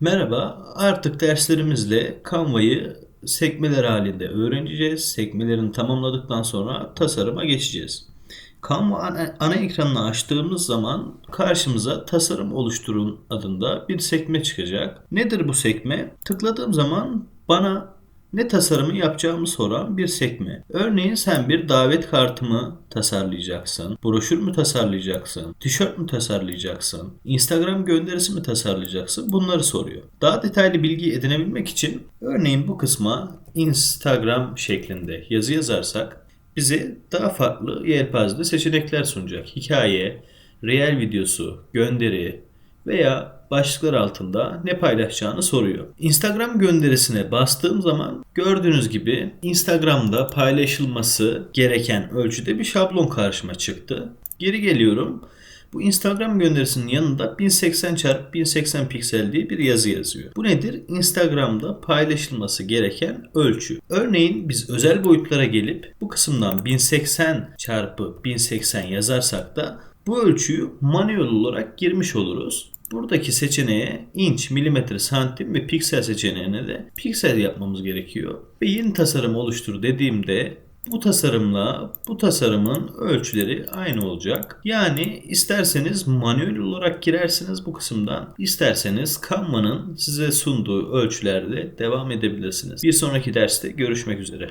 Merhaba, artık derslerimizle Canva'yı sekmeler halinde öğreneceğiz. Sekmelerini tamamladıktan sonra tasarıma geçeceğiz. Canva ana, ana ekranını açtığımız zaman karşımıza tasarım oluşturun adında bir sekme çıkacak. Nedir bu sekme? Tıkladığım zaman bana ne tasarımı yapacağımı soran bir sekme. Örneğin sen bir davet kartı mı tasarlayacaksın? Broşür mü tasarlayacaksın? Tişört mü tasarlayacaksın? Instagram gönderisi mi tasarlayacaksın? Bunları soruyor. Daha detaylı bilgi edinebilmek için örneğin bu kısma Instagram şeklinde yazı yazarsak bize daha farklı yelpazede seçenekler sunacak. Hikaye, reel videosu, gönderi veya başlıklar altında ne paylaşacağını soruyor. Instagram gönderisine bastığım zaman gördüğünüz gibi Instagram'da paylaşılması gereken ölçüde bir şablon karşıma çıktı. Geri geliyorum. Bu Instagram gönderisinin yanında 1080 x 1080 piksel diye bir yazı yazıyor. Bu nedir? Instagram'da paylaşılması gereken ölçü. Örneğin biz özel boyutlara gelip bu kısımdan 1080 x 1080 yazarsak da bu ölçüyü manuel olarak girmiş oluruz. Buradaki seçeneğe inç, milimetre, santim ve piksel seçeneğine de piksel yapmamız gerekiyor. Ve yeni tasarım oluştur dediğimde bu tasarımla bu tasarımın ölçüleri aynı olacak. Yani isterseniz manuel olarak girersiniz bu kısımdan. isterseniz Canva'nın size sunduğu ölçülerde devam edebilirsiniz. Bir sonraki derste görüşmek üzere.